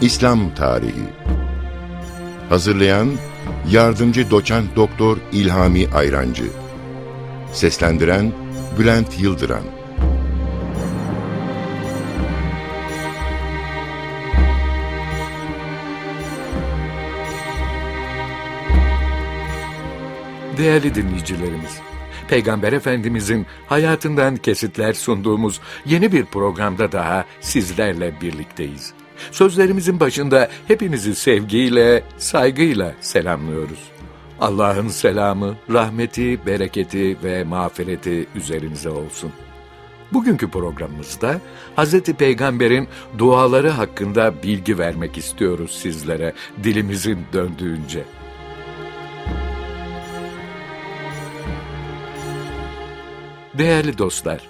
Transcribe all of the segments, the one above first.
İslam Tarihi. Hazırlayan Yardımcı Doçent Doktor İlhami Ayrancı. Seslendiren Bülent Yıldıran. Değerli dinleyicilerimiz, Peygamber Efendimizin hayatından kesitler sunduğumuz yeni bir programda daha sizlerle birlikteyiz. Sözlerimizin başında hepinizi sevgiyle, saygıyla selamlıyoruz. Allah'ın selamı, rahmeti, bereketi ve mağfireti üzerinize olsun. Bugünkü programımızda Hz. Peygamber'in duaları hakkında bilgi vermek istiyoruz sizlere dilimizin döndüğünce. Değerli dostlar,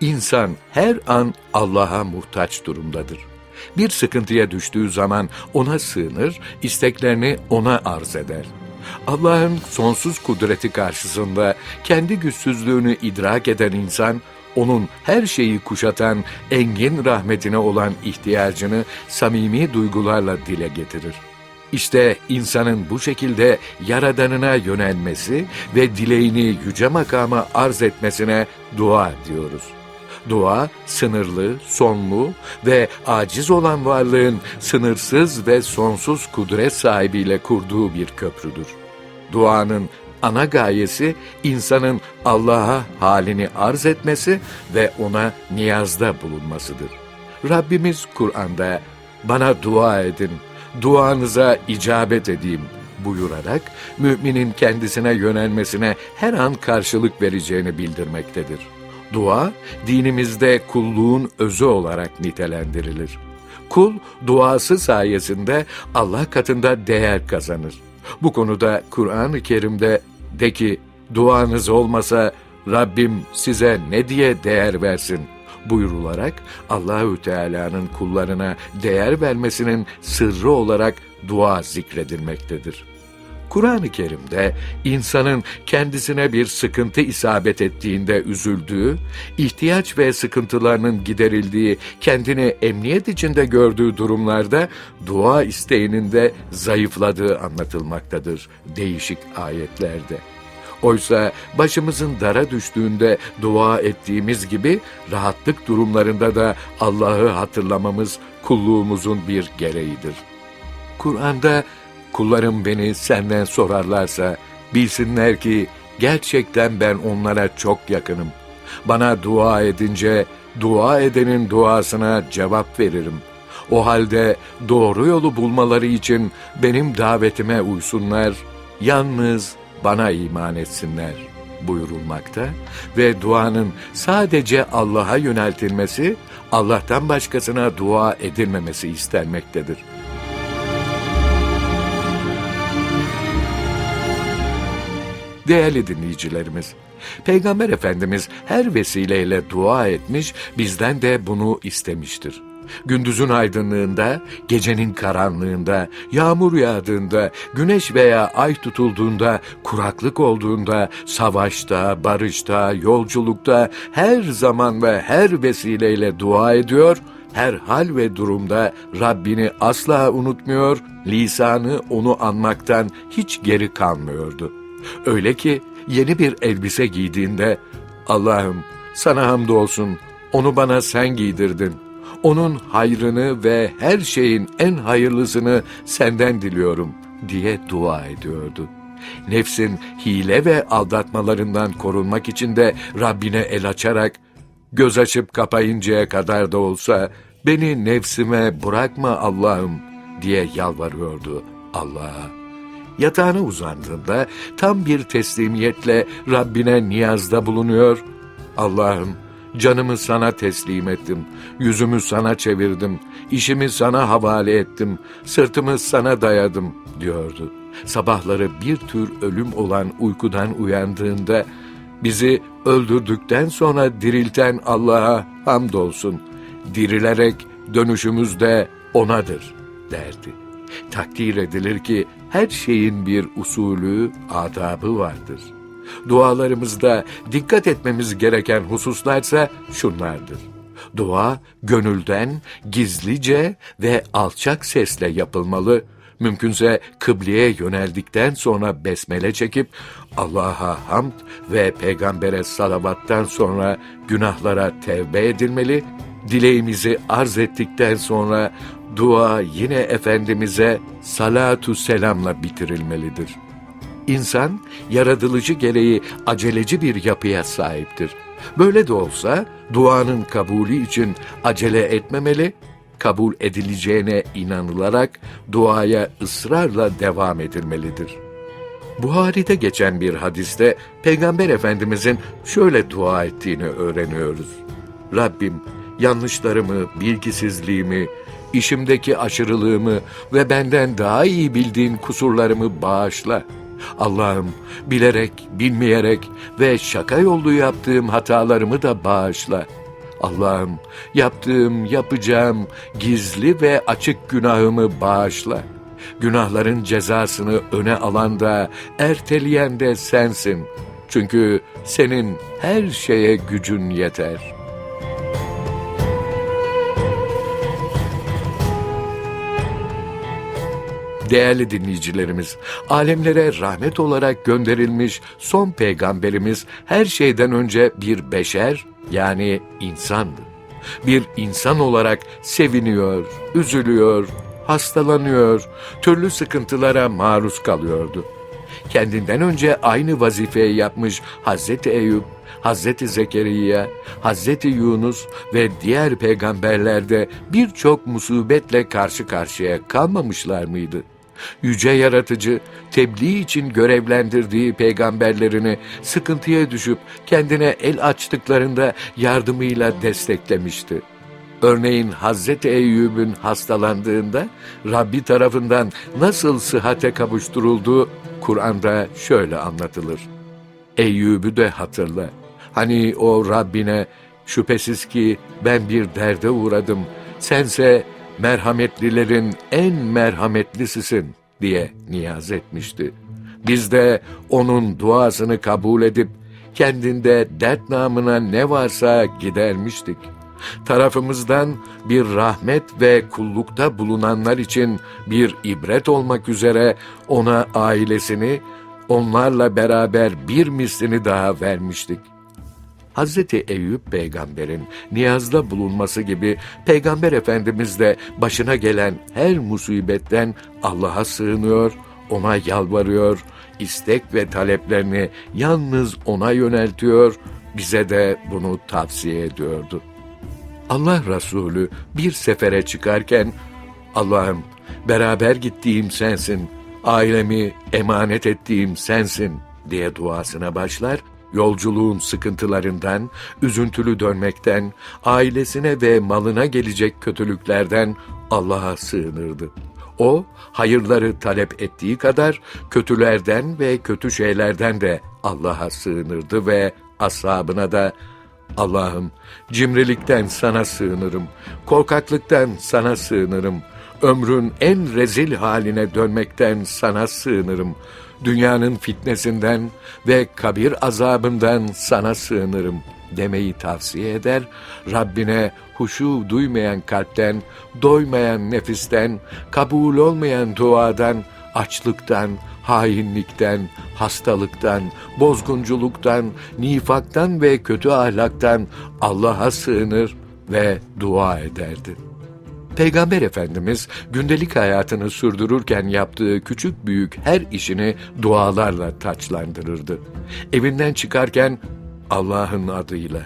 insan her an Allah'a muhtaç durumdadır. Bir sıkıntıya düştüğü zaman ona sığınır, isteklerini ona arz eder. Allah'ın sonsuz kudreti karşısında kendi güçsüzlüğünü idrak eden insan, onun her şeyi kuşatan engin rahmetine olan ihtiyacını samimi duygularla dile getirir. İşte insanın bu şekilde Yaradanına yönelmesi ve dileğini yüce makama arz etmesine dua diyoruz. Dua, sınırlı, sonlu ve aciz olan varlığın sınırsız ve sonsuz kudret sahibiyle kurduğu bir köprüdür. Duanın ana gayesi insanın Allah'a halini arz etmesi ve ona niyazda bulunmasıdır. Rabbimiz Kur'an'da bana dua edin, duanıza icabet edeyim buyurarak müminin kendisine yönelmesine her an karşılık vereceğini bildirmektedir. Dua, dinimizde kulluğun özü olarak nitelendirilir. Kul, duası sayesinde Allah katında değer kazanır. Bu konuda Kur'an-ı Kerim'de de ki, duanız olmasa Rabbim size ne diye değer versin buyrularak Allahü Teala'nın kullarına değer vermesinin sırrı olarak dua zikredilmektedir. Kur'an-ı Kerim'de insanın kendisine bir sıkıntı isabet ettiğinde üzüldüğü, ihtiyaç ve sıkıntılarının giderildiği, kendini emniyet içinde gördüğü durumlarda dua isteğinin de zayıfladığı anlatılmaktadır değişik ayetlerde. Oysa başımızın dara düştüğünde dua ettiğimiz gibi rahatlık durumlarında da Allah'ı hatırlamamız kulluğumuzun bir gereğidir. Kur'an'da kullarım beni senden sorarlarsa bilsinler ki gerçekten ben onlara çok yakınım. Bana dua edince dua edenin duasına cevap veririm. O halde doğru yolu bulmaları için benim davetime uysunlar, yalnız bana iman etsinler buyurulmakta ve duanın sadece Allah'a yöneltilmesi, Allah'tan başkasına dua edilmemesi istenmektedir. Değerli dinleyicilerimiz, Peygamber Efendimiz her vesileyle dua etmiş, bizden de bunu istemiştir. Gündüzün aydınlığında, gecenin karanlığında, yağmur yağdığında, güneş veya ay tutulduğunda, kuraklık olduğunda, savaşta, barışta, yolculukta her zaman ve her vesileyle dua ediyor, her hal ve durumda Rabbini asla unutmuyor, lisanı onu anmaktan hiç geri kalmıyordu. Öyle ki yeni bir elbise giydiğinde Allah'ım sana hamdolsun onu bana sen giydirdin. Onun hayrını ve her şeyin en hayırlısını senden diliyorum diye dua ediyordu. Nefsin hile ve aldatmalarından korunmak için de Rabbine el açarak göz açıp kapayıncaya kadar da olsa beni nefsime bırakma Allah'ım diye yalvarıyordu Allah'a. Yatağına uzandığında tam bir teslimiyetle Rabbine niyazda bulunuyor. Allah'ım canımı sana teslim ettim, yüzümü sana çevirdim, işimi sana havale ettim, sırtımı sana dayadım diyordu. Sabahları bir tür ölüm olan uykudan uyandığında bizi öldürdükten sonra dirilten Allah'a hamdolsun. Dirilerek dönüşümüz de O'nadır derdi. Takdir edilir ki her şeyin bir usulü, adabı vardır. Dualarımızda dikkat etmemiz gereken hususlarsa şunlardır. Dua gönülden, gizlice ve alçak sesle yapılmalı. Mümkünse kıbleye yöneldikten sonra besmele çekip Allah'a hamd ve peygambere salavattan sonra günahlara tevbe edilmeli. Dileğimizi arz ettikten sonra dua yine Efendimiz'e salatu selamla bitirilmelidir. İnsan yaratılıcı gereği aceleci bir yapıya sahiptir. Böyle de olsa duanın kabulü için acele etmemeli, kabul edileceğine inanılarak duaya ısrarla devam edilmelidir. Buhari'de geçen bir hadiste Peygamber Efendimizin şöyle dua ettiğini öğreniyoruz. Rabbim yanlışlarımı, bilgisizliğimi, işimdeki aşırılığımı ve benden daha iyi bildiğin kusurlarımı bağışla. Allah'ım bilerek, bilmeyerek ve şaka yollu yaptığım hatalarımı da bağışla. Allah'ım yaptığım, yapacağım gizli ve açık günahımı bağışla. Günahların cezasını öne alan da, erteleyen de sensin. Çünkü senin her şeye gücün yeter.'' Değerli dinleyicilerimiz, alemlere rahmet olarak gönderilmiş son peygamberimiz her şeyden önce bir beşer yani insandı. Bir insan olarak seviniyor, üzülüyor, hastalanıyor, türlü sıkıntılara maruz kalıyordu. Kendinden önce aynı vazifeyi yapmış Hazreti Eyüp, Hazreti Zekeriya, Hazreti Yunus ve diğer peygamberler de birçok musibetle karşı karşıya kalmamışlar mıydı? Yüce Yaratıcı, tebliğ için görevlendirdiği peygamberlerini sıkıntıya düşüp kendine el açtıklarında yardımıyla desteklemişti. Örneğin Hazreti Eyyub'un hastalandığında Rabbi tarafından nasıl sıhhate kavuşturulduğu Kur'an'da şöyle anlatılır. Eyyub'u de hatırla. Hani o Rabbine şüphesiz ki ben bir derde uğradım. Sense merhametlilerin en merhametlisisin diye niyaz etmişti. Biz de onun duasını kabul edip kendinde dert namına ne varsa gidermiştik. Tarafımızdan bir rahmet ve kullukta bulunanlar için bir ibret olmak üzere ona ailesini, onlarla beraber bir mislini daha vermiştik.'' Hazreti Eyüp peygamberin niyazda bulunması gibi peygamber efendimiz de başına gelen her musibetten Allah'a sığınıyor, ona yalvarıyor, istek ve taleplerini yalnız ona yöneltiyor, bize de bunu tavsiye ediyordu. Allah Resulü bir sefere çıkarken Allah'ım beraber gittiğim sensin, ailemi emanet ettiğim sensin diye duasına başlar Yolculuğun sıkıntılarından, üzüntülü dönmekten, ailesine ve malına gelecek kötülüklerden Allah'a sığınırdı. O, hayırları talep ettiği kadar kötülerden ve kötü şeylerden de Allah'a sığınırdı ve ashabına da Allah'ım cimrilikten sana sığınırım, korkaklıktan sana sığınırım, ömrün en rezil haline dönmekten sana sığınırım.'' Dünyanın fitnesinden ve kabir azabından sana sığınırım demeyi tavsiye eder, Rabbine huşu duymayan kalpten, doymayan nefisten, kabul olmayan duadan, açlıktan, hainlikten, hastalıktan, bozgunculuktan, nifaktan ve kötü ahlaktan Allah'a sığınır ve dua ederdi.'' Peygamber Efendimiz gündelik hayatını sürdürürken yaptığı küçük büyük her işini dualarla taçlandırırdı. Evinden çıkarken Allah'ın adıyla,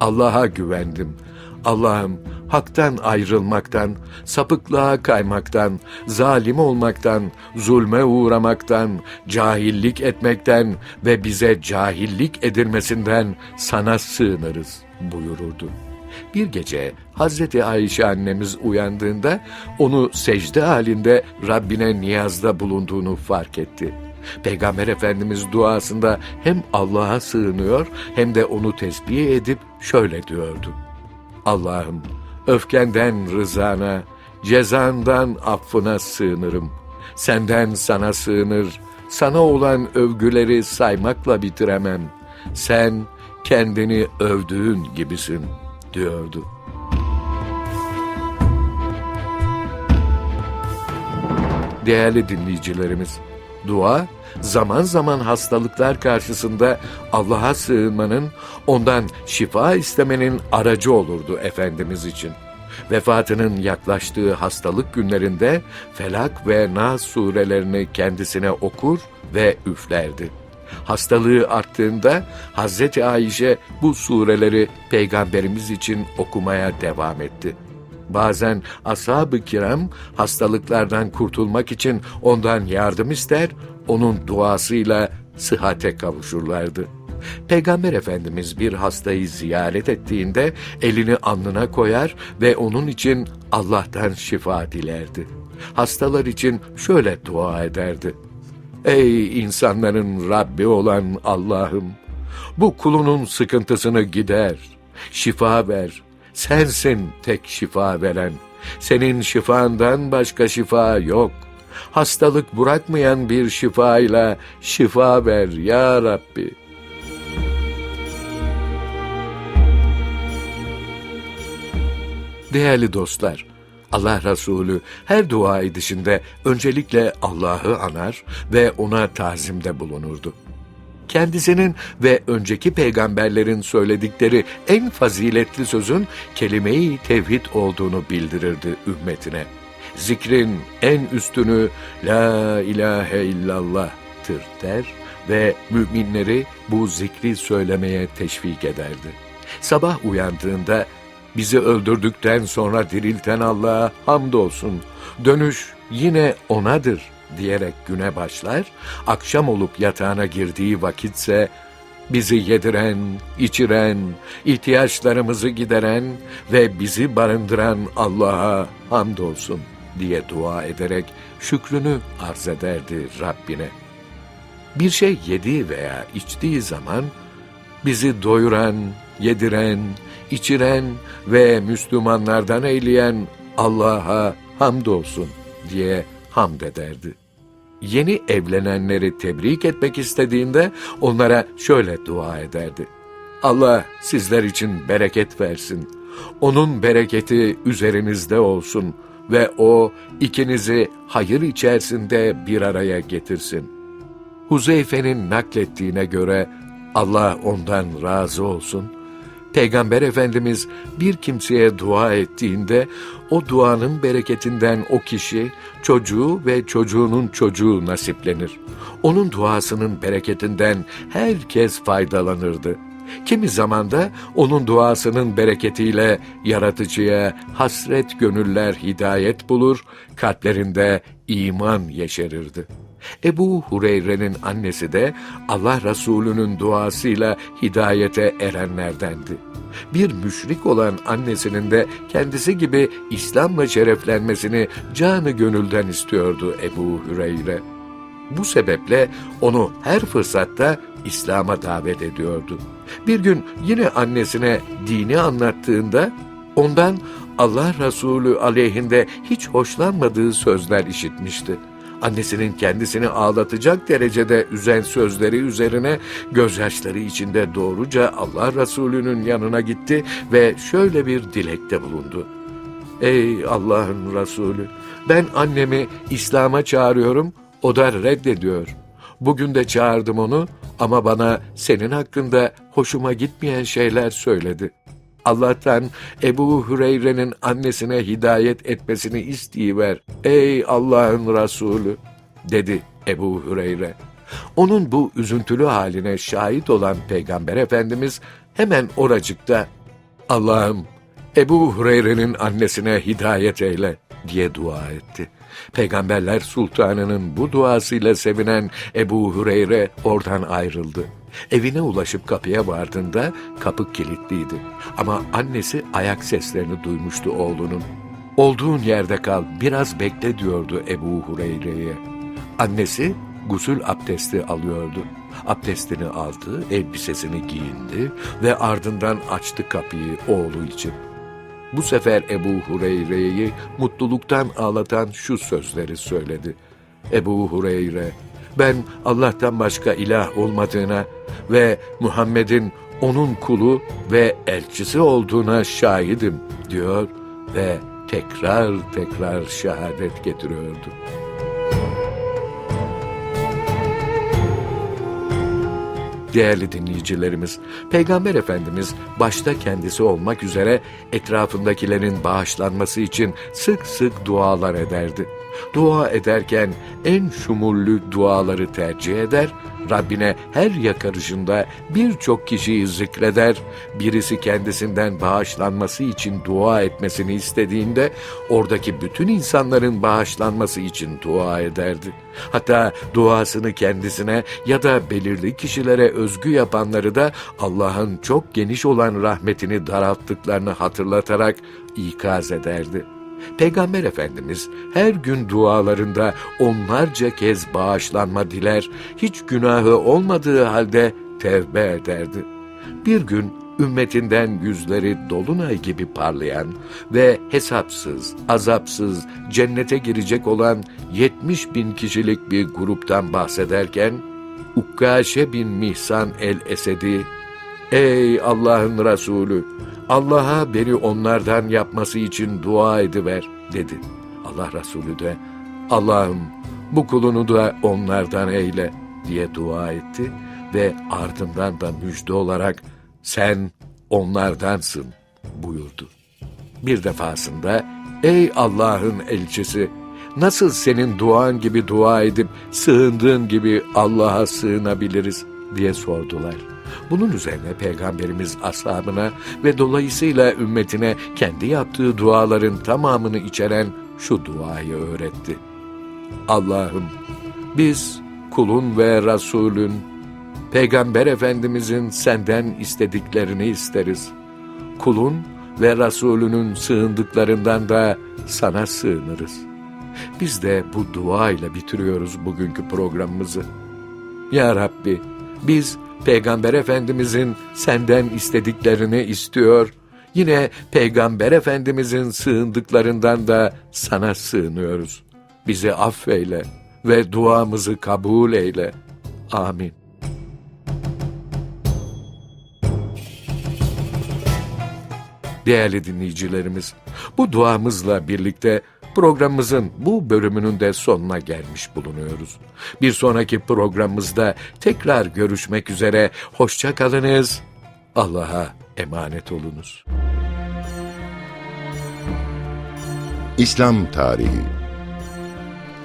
Allah'a güvendim, Allah'ım haktan ayrılmaktan, sapıklığa kaymaktan, zalim olmaktan, zulme uğramaktan, cahillik etmekten ve bize cahillik edilmesinden sana sığınırız buyururdu.'' Bir gece Hazreti Ayşe annemiz uyandığında onu secde halinde Rabbine niyazda bulunduğunu fark etti. Peygamber Efendimiz duasında hem Allah'a sığınıyor hem de onu tesbih edip şöyle diyordu. Allah'ım öfkenden rızana, cezandan affına sığınırım. Senden sana sığınır, sana olan övgüleri saymakla bitiremem. Sen kendini övdüğün gibisin.'' diyordu. Değerli dinleyicilerimiz, dua zaman zaman hastalıklar karşısında Allah'a sığınmanın, ondan şifa istemenin aracı olurdu Efendimiz için. Vefatının yaklaştığı hastalık günlerinde Felak ve Nas surelerini kendisine okur ve üflerdi.'' Hastalığı arttığında Hazreti Ayşe bu sureleri peygamberimiz için okumaya devam etti. Bazen ashab-ı kiram hastalıklardan kurtulmak için ondan yardım ister, onun duasıyla sıhhate kavuşurlardı. Peygamber Efendimiz bir hastayı ziyaret ettiğinde elini alnına koyar ve onun için Allah'tan şifa dilerdi. Hastalar için şöyle dua ederdi. Ey insanların Rabbi olan Allah'ım! Bu kulunun sıkıntısını gider, şifa ver. Sensin tek şifa veren. Senin şifandan başka şifa yok. Hastalık bırakmayan bir şifayla şifa ver ya Rabbi. Değerli dostlar, Allah Resulü her dua edişinde öncelikle Allah'ı anar ve ona tazimde bulunurdu. Kendisinin ve önceki peygamberlerin söyledikleri en faziletli sözün kelime-i tevhid olduğunu bildirirdi ümmetine. Zikrin en üstünü La ilahe illallah'tır der ve müminleri bu zikri söylemeye teşvik ederdi. Sabah uyandığında bizi öldürdükten sonra dirilten Allah'a hamdolsun. Dönüş yine O'nadır diyerek güne başlar. Akşam olup yatağına girdiği vakitse bizi yediren, içiren, ihtiyaçlarımızı gideren ve bizi barındıran Allah'a hamdolsun diye dua ederek şükrünü arz ederdi Rabbine. Bir şey yediği veya içtiği zaman bizi doyuran, yediren, içiren ve Müslümanlardan eyleyen Allah'a hamdolsun diye hamd ederdi. Yeni evlenenleri tebrik etmek istediğinde onlara şöyle dua ederdi. Allah sizler için bereket versin. Onun bereketi üzerinizde olsun ve o ikinizi hayır içerisinde bir araya getirsin. Huzeyfe'nin naklettiğine göre Allah ondan razı olsun. Peygamber Efendimiz bir kimseye dua ettiğinde o duanın bereketinden o kişi, çocuğu ve çocuğunun çocuğu nasiplenir. Onun duasının bereketinden herkes faydalanırdı. Kimi zamanda onun duasının bereketiyle yaratıcıya hasret gönüller hidayet bulur, kalplerinde iman yeşerirdi. Ebu Hureyre'nin annesi de Allah Resulü'nün duasıyla hidayete erenlerdendi. Bir müşrik olan annesinin de kendisi gibi İslam'la şereflenmesini canı gönülden istiyordu Ebu Hüreyre. Bu sebeple onu her fırsatta İslam'a davet ediyordu. Bir gün yine annesine dini anlattığında ondan Allah Resulü aleyhinde hiç hoşlanmadığı sözler işitmişti. Annesinin kendisini ağlatacak derecede üzen sözleri üzerine gözyaşları içinde doğruca Allah Resulü'nün yanına gitti ve şöyle bir dilekte bulundu. Ey Allah'ın Resulü! Ben annemi İslam'a çağırıyorum, o da reddediyor. Bugün de çağırdım onu ama bana senin hakkında hoşuma gitmeyen şeyler söyledi. Allah'tan Ebu Hüreyre'nin annesine hidayet etmesini isteyiver. Ey Allah'ın Resulü! dedi Ebu Hüreyre. Onun bu üzüntülü haline şahit olan Peygamber Efendimiz hemen oracıkta Allah'ım Ebu Hureyre'nin annesine hidayet eyle diye dua etti. Peygamberler Sultanı'nın bu duasıyla sevinen Ebu Hureyre oradan ayrıldı. Evine ulaşıp kapıya vardığında kapı kilitliydi. Ama annesi ayak seslerini duymuştu oğlunun. Olduğun yerde kal, biraz bekle diyordu Ebu Hureyre'ye. Annesi gusül abdesti alıyordu. Abdestini aldı, elbisesini giyindi ve ardından açtı kapıyı oğlu için. Bu sefer Ebu Hureyre'yi mutluluktan ağlatan şu sözleri söyledi. Ebu Hureyre, ben Allah'tan başka ilah olmadığına ve Muhammed'in onun kulu ve elçisi olduğuna şahidim diyor ve tekrar tekrar şehadet getiriyordu. Değerli dinleyicilerimiz, Peygamber Efendimiz başta kendisi olmak üzere etrafındakilerin bağışlanması için sık sık dualar ederdi. Dua ederken en şumullü duaları tercih eder, Rabbine her yakarışında birçok kişiyi zikreder, birisi kendisinden bağışlanması için dua etmesini istediğinde oradaki bütün insanların bağışlanması için dua ederdi. Hatta duasını kendisine ya da belirli kişilere özgü yapanları da Allah'ın çok geniş olan rahmetini daralttıklarını hatırlatarak ikaz ederdi. Peygamber Efendimiz her gün dualarında onlarca kez bağışlanma diler, hiç günahı olmadığı halde tevbe ederdi. Bir gün ümmetinden yüzleri dolunay gibi parlayan ve hesapsız, azapsız cennete girecek olan 70 bin kişilik bir gruptan bahsederken, Ukkaşe bin Mihsan el-Esedi, Ey Allah'ın Resulü! Allah'a beni onlardan yapması için dua ediver, dedi. Allah Resulü de, Allah'ım bu kulunu da onlardan eyle, diye dua etti ve ardından da müjde olarak, sen onlardansın, buyurdu. Bir defasında, ey Allah'ın elçisi, nasıl senin duan gibi dua edip sığındığın gibi Allah'a sığınabiliriz diye sordular. Bunun üzerine Peygamberimiz ashabına ve dolayısıyla ümmetine kendi yaptığı duaların tamamını içeren şu duayı öğretti. Allah'ım biz kulun ve Resulün, Peygamber Efendimizin senden istediklerini isteriz. Kulun ve Resulünün sığındıklarından da sana sığınırız. Biz de bu dua ile bitiriyoruz bugünkü programımızı. Ya Rabbi, biz Peygamber Efendimizin senden istediklerini istiyor, yine Peygamber Efendimizin sığındıklarından da sana sığınıyoruz. Bizi affeyle ve duamızı kabul eyle. Amin. Değerli dinleyicilerimiz, bu duamızla birlikte programımızın bu bölümünün de sonuna gelmiş bulunuyoruz. Bir sonraki programımızda tekrar görüşmek üzere. Hoşça kalınız. Allah'a emanet olunuz. İslam Tarihi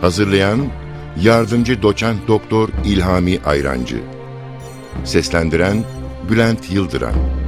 Hazırlayan Yardımcı Doçent Doktor İlhami Ayrancı Seslendiren Bülent Yıldıran